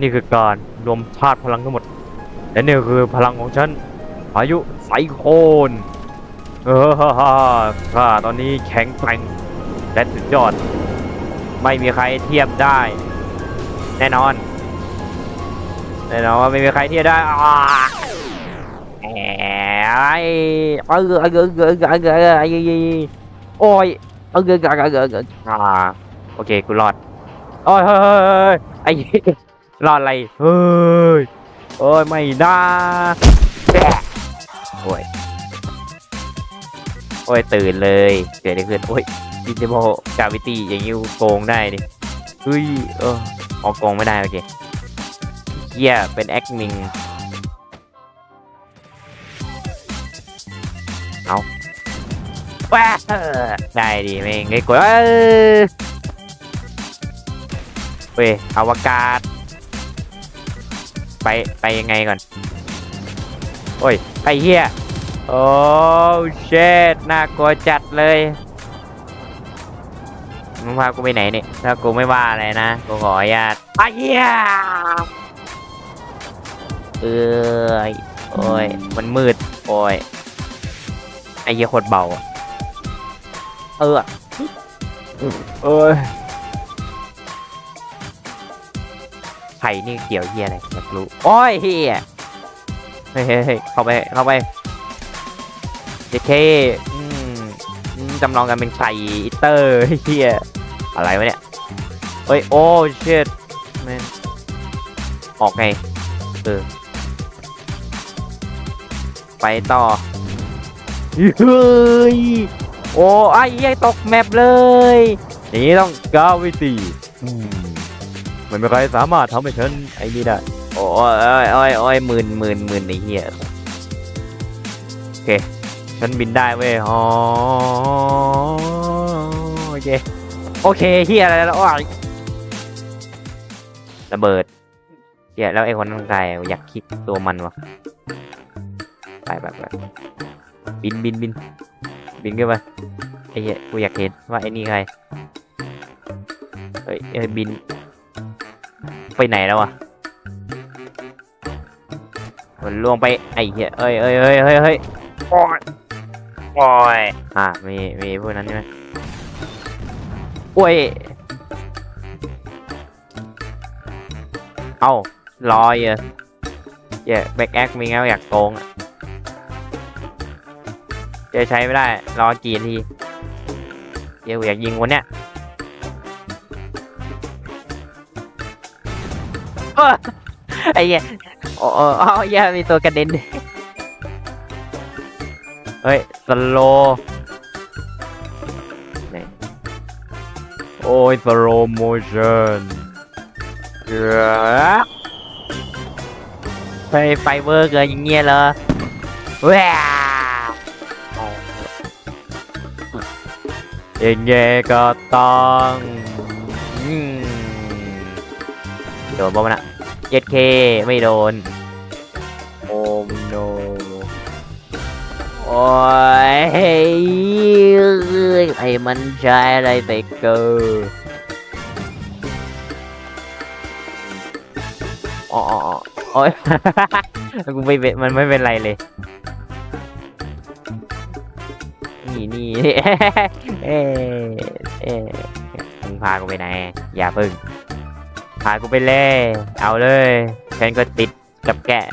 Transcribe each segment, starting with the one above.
นี่คือการรวมธาตุพลังทั้งหมด และนี่คือพลังของฉันพายุไซโคนเออฮ่าฮ่าข้าตอนนี้แข็งแกร่งและสุดยอด ไม่มีใครเทียบได้ แน่นอน แน่นอนว่าไม่มีใครเทียบได้อ่าแหมเออเออเออเออเออเออเออโอ้ยเออเออเออเออเออเอออ่าโอเคกูรอดโอ้ยเฮ้ยเฮ้ยไอ้ รออะไรเฮ้ยโอ้ยไม่นะแอะโอ้ยโอ้ยตื่นเลยเกิดอะไรขึ้นโอ้ยดิจิโมกาวิตี้อย่างนี้โกงได้ดิเฮ้ยเออออกโกงไม่ได้โอเคเฮียเป็นแอคมิงเอาว้าได้ดิแม่งไอ้กดเอ้ยเว้ยอวกาศ ไปไปยังไงก่อน โอ้ยไอ้เหี้ย โอ้เชดน่ากลัวจัดเลยมึงพากูไปไหนเนี่ยถ้ากูไม่ว่าอะไรนะ กูขออนุญาตไอ้เหี้ยเอ้ยโอ้ย มันมืด โอ้ย ไอ้เหี้ยโคตรเบาอะเออเอ้ย ไข่นี่เกี่ยวเหี้ยอะไรอยากรู้โอ้ยเหี้ยเฮ้ยเฮ้ยเข้าไปเข้าไปเจเคอืมจำลองกันเป็นไข่อิเตอร์เฮียอะไรวะเนี่ยเฮ้ยโอ้เชิดแม่งออกไงเออไปต่อเฮ้ยโอ้ไอ้ยัยตกแมปเลยอย่างนี้ต้องก้าวิตีอืม ไม่มีใครสามารถทำให้ฉันไอ้นี่ได้โอ้ยโอ้ยโอ้ยโอ้ยหมื่นหมื่นหมื่นไอ้เหี้ยโอเค ฉันบินได้เว้ยอ๋อโอเคโอเคเฮียอะไรแล้วโอ้ยระเบิดเฮียแล้วไอ้คนข้างใายอยากคิดตัวมันวะไปไปไปบินบินบินบินขึ้นไปไอ้เหี้ยกูอยากเห็นว่าไอ้นี่ใครเฮ้ยเอ้ยบิน ไปไหนแล้ววะมันล่วงไปไอ้เหี้ยเอ้ยเอ้ยเอ้ยเฮ้ยเฮ้ยโอ้ยโอ้ยอะมีมีพวกนั้นใช่ไหมโอ้ยเอ้าลอยอะเหี้ยแบ็กแอคมีไงวะอยากโกงอะจะใช้ไม่ได้ รอกี่นาทีเดี๋ยวอยากยิงวันเนี้ย ไอ้เหี้ยโอ้โอ้อ้าเหี้ยมีตัวกระเด็น เฮ้ย สโลไหนโอ้ย สโลโมชั่นเยอะไปไฟเวอร์เกินอย่างเงี้ยเหรอว้าอย่างเงี้ยก็ต้องอืมโดนบ่มันอะ เจ็ดเคไม่โดน โอ้โน โอ้ยไอ้มันใช้อะไรไปเกินอ๋ออ๋ออ๋อโอ้ยกูไม่เป็นมันไม่เป็นไรเลย นี่นี่เอ๊ะเอ๊ะมึงพากูไปไหน อย่าพึ่ง พากูไปเลย เอาเลย ฉันก็ติดกับแกะ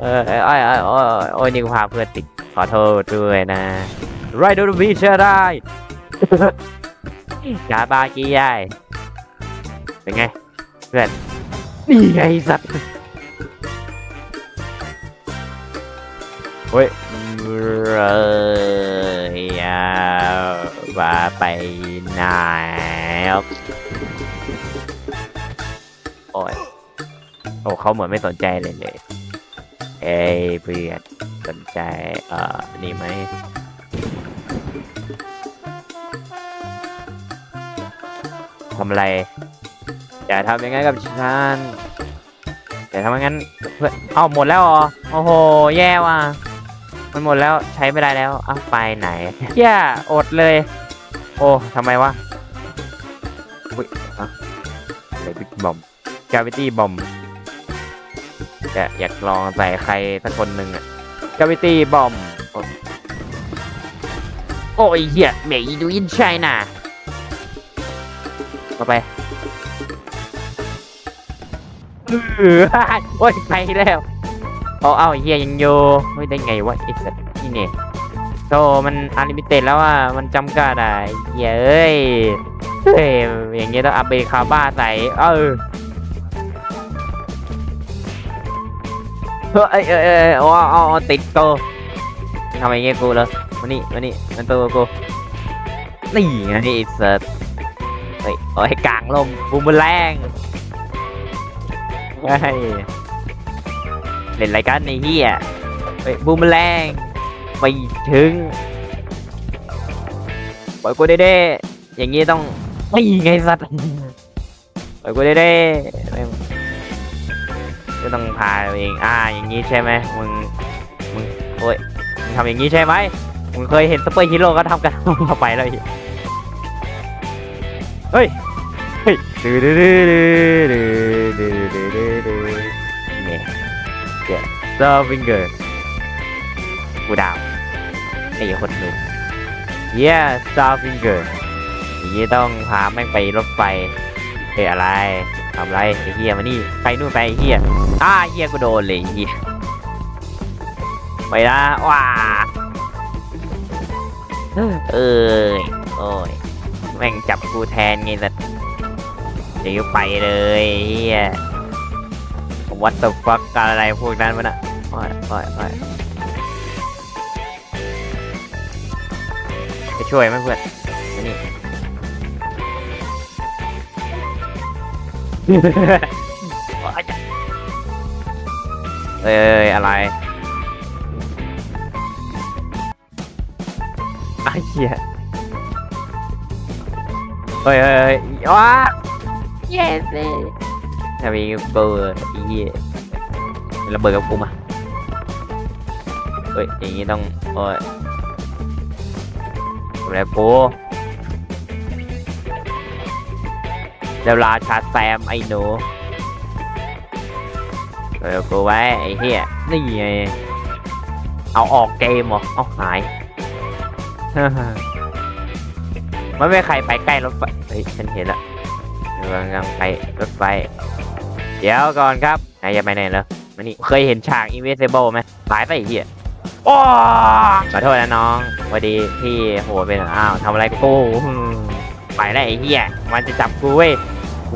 เออเอยเอยเอยโอ้ยโอ้ยนี่กูพาเพื่อนติด ขอโทษด้วยนะ ไรโดนบีเชอร์ได้กาบากี้ยายเป็นไง เพื่อน นี่ไงสัตว์เฮ้ยเอ เขาเหมือนไม่สนใจเลยเลยเอ้ยเพื่อนสนใจเอ่อนี่ไหมทำอะไรอย่าทำอย่างงั้นกับฉันอย่าทำอย่างนั้นเพื่อนเอ้าหมดแล้วเหรอโอ้โห แย่ว่ะมันหมดแล้วใช้ไม่ได้แล้วอ้าวไปไหนแย่อดเลย โอ้ทำไมวะอุ๊ยอะอะไรบิ๊กบอมกาวิตี้บอม อยากอยากลองใส่ใครสักคนหนึ่งอะกาวิตี้บอมโอ้ยเหี้ยเมย์ดูอินชัยน่ะมาไปเออโอ้ยไปแล้วเอาเอาเฮียยังโยเฮ้ยได้ไงวะไอ้สัตว์นี่เนี่ยโตมันอ n ลิมิเต็ดแล้วอะมันจำกัดอะเหี้ยเอ้ยเฮ้ยอย่างเงี้ยต้องอัปเบคาบ้าใส่เออ เฮ้ยเอ้ยเอ้ยเอ้ยเอาเอาเอติดโกมึงทำอย่างเงี้ยกูเลยมานี่มานี่มันตัวกูนี่ไงไอ้สัตว์เฮ้ยโอ้ยกลางลมบูมเบอร์แรงเฮ้ยเล่นอะไรกันไอ้เหี้ยเฮ้ยบูมเบอร์แรงไปถึงปล่อยกูได้เด้อย่างงี้ต้องไม่ไงสัตว์ปล่อยกูได้เด้ ก็ต้องพาเองอ่าอย่างงี้ใช่ไหมมึงมึงโอ้ยมึงทำอย่างงี้ใช่ไหมมึงเคยเห็นซุปเปอร์ฮีโร่ก็ทำกันเข้าไปเลยเฮ้ยเฮ้ยดื้อดื้อดื้อดื้อดื้อดื้อดื้อดื้อดื้อเนี่ยเจ้าซอฟิงเกอร์กูดาวไอ้คนหนุ่ม yeah star finger อย่างนี้ต้องพาแม่งไปรถไฟเฮ้ยอะไร ทำไรไอ้เหี้ยมานี่ไปนู่นไปไอ้เหี้ยอ้าเหี้ยกูโดนเลยไอ้เหี้ยไปนะว้าเอ้ยโอ้ยแม่งจับกูแทนไงสัตว์เดี๋ยวไปเลยไอ้เหี้ย what the fuck อะไรพวกนั้นวะน่ะโอ้ยโอ้ยโอ้ยไปช่วยไหมเพื่อน เอ้ยอะไรไอ้เหี้ยเฮ้ยเฮ้ยเฮ้ยว้า yes เลยถ้ามีเบอร์ไอ้เหี้ยระเบิดกับกูมาเฮ้ยอย่างงี้ต้องโอ้ยแล้วกู เดี๋ยวราชาแซมไอ้หนูเออกูไว้ไอ้เหี้ยนี่ไงเอาออกเกมเหรอเอาหายมันไม่ใครไปใกล้รถไฟเฮ้ยฉันเห็นละกำลังไปรถไฟ เดี๋ยวก่อนครับนายจะไปไหนเหรอมานี่เคยเห็นฉาก Invisible ไหมหายไปไอ้เหี้ยโอ้ขอโทษนะน้องพอดีพี่โหเป็นอ้าวทำอะไรกูไปได้ไอ้เหี้ยมันจะจับกูเว้ย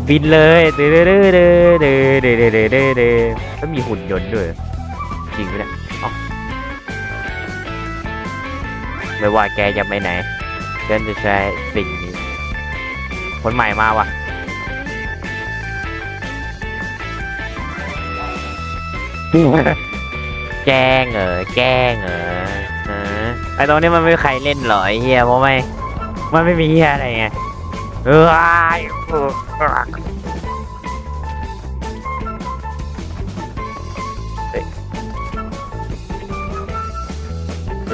บินเลยเด้อเด้อเด้อเด้อเด้อเด้อเด้อเด้อเด้อเด้อก็มีหุ่นยนต์ด้วยจริงไหมเนี่ยอ้าไม่ว่าแกจะไปไหนฉันจะใช้สิ่งนี้ คนใหม่มาว่ะแกล้งเหรอแกล้งเหรอฮะไอตรงนี้มันไม่มีใครเล่นหรอไอเฮียเพราะไม่ มันไม่มีเฮียอะไรไง เอออ้ยเออเออเฮ้ย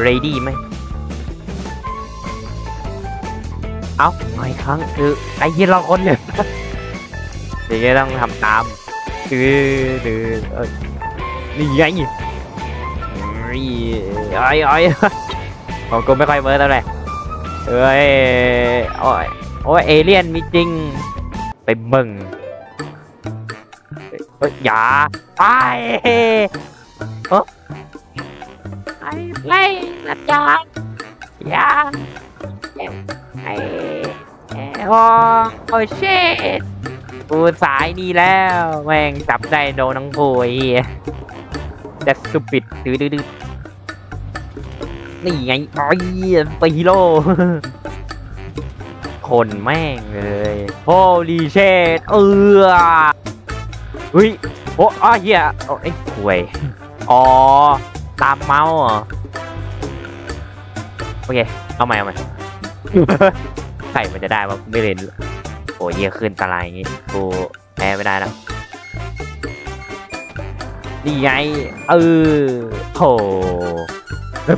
ready ไหม เอาไม่ครั้งคือไอ้ยี่เราคนเนี่ยเดี๋ยวต้องทำตามคือดือเอ้ยนี่ไงเอ้ยไอ้ไอ้ของกูไม่ค่อยเวิร์เท่าไหร่เอ้ยโอ้ย โอ้ยเอเลี่ยนมีจริง ไปมึงเอ้ยอย่าไอ้เอ้อไอ้ไล่นะจ๊ะอย่าไอ้โอ้โอ้เชดกูสายนี่แล้ว แม่งจับได้โดนทั้งผู้ไอ้เหี้ย That's stupid ดื้อดื้อดื้อนี่ไงไอ้ตีโล คนแม่งเลย Holy shit เออเฮ้ยโอ้อ้าวเหี้ยโอ้ไอ้ห่วย อ๋อ ตามเมาส์เหรอ โอเค เอาใหม่เอาใหม่ใครมันจะได้วะไม่เล่นโอ้ยเหี้ยขึ้นตารางอย่างงี้กูแพ้ไม่ได้แล้วนี่ไง เออโถเ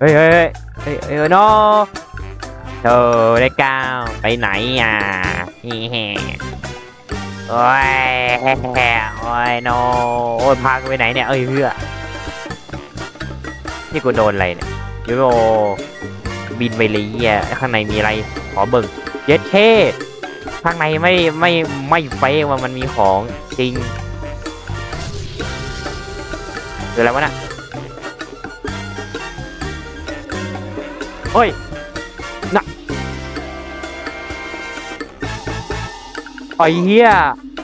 ฮ้ยเฮ้ยเฮ้ยเฮ้ยเฮ้ยโน โธ่ได้ก้าไปไหนอะฮีแฮโอ้ยโอ้ยโนโอ้ยพากไปไหนเนี่ยเอ้ยเพื่อนี่กูโดนอะไรเนี่ยยูโรบินไปเลยเหี้ยข้างในมีอะไรขอเบิ่งเย็ดเท่ข้างในไม่ไม่ไม่เฟกว่ามันมีของจริงคืออะไรวะน่ะเฮ้ย ไอ้เหี้ย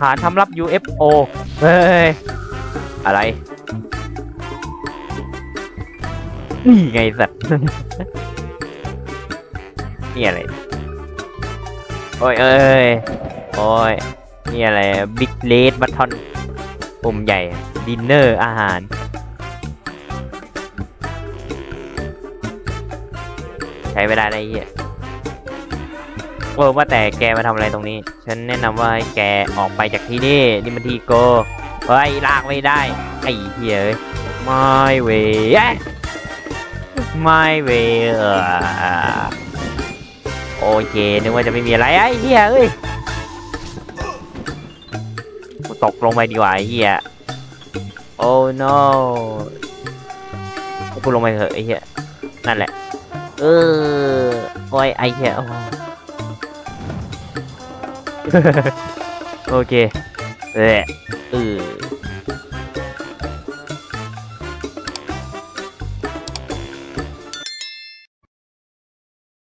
หาทำรับ UFO เฮ้ย อะไร นี่ไงสัตว์ นี่อะไร โอ้ยเอ้ย โอ้ย นี่อะไร บิ๊กเลดบัตทอนปุ่มใหญ่ ดินเนอร์ อาหาร ใช้เวลาได้เหี้ย เออว่าแต่แกมาทำอะไรตรงนี้ ฉันแนะนำว่าให้แกออกไปจากที่นี่นี่มันที่โกเฮ้ยลากไม่ได้ ไอ้เหี้ยเอ้ยไม่เว้ยไม่เว้ยโอเคนึกว่าจะไม่มีอะไรไอ้เหี้ยเอ้ยตกลงไปดีกว่าไอ้เหี้ยโอ้ no กูลงไปเถอะไอ้เหี้ยนั่นแหละ เออโอ้ยไอ้เหี้ย โอเคเออ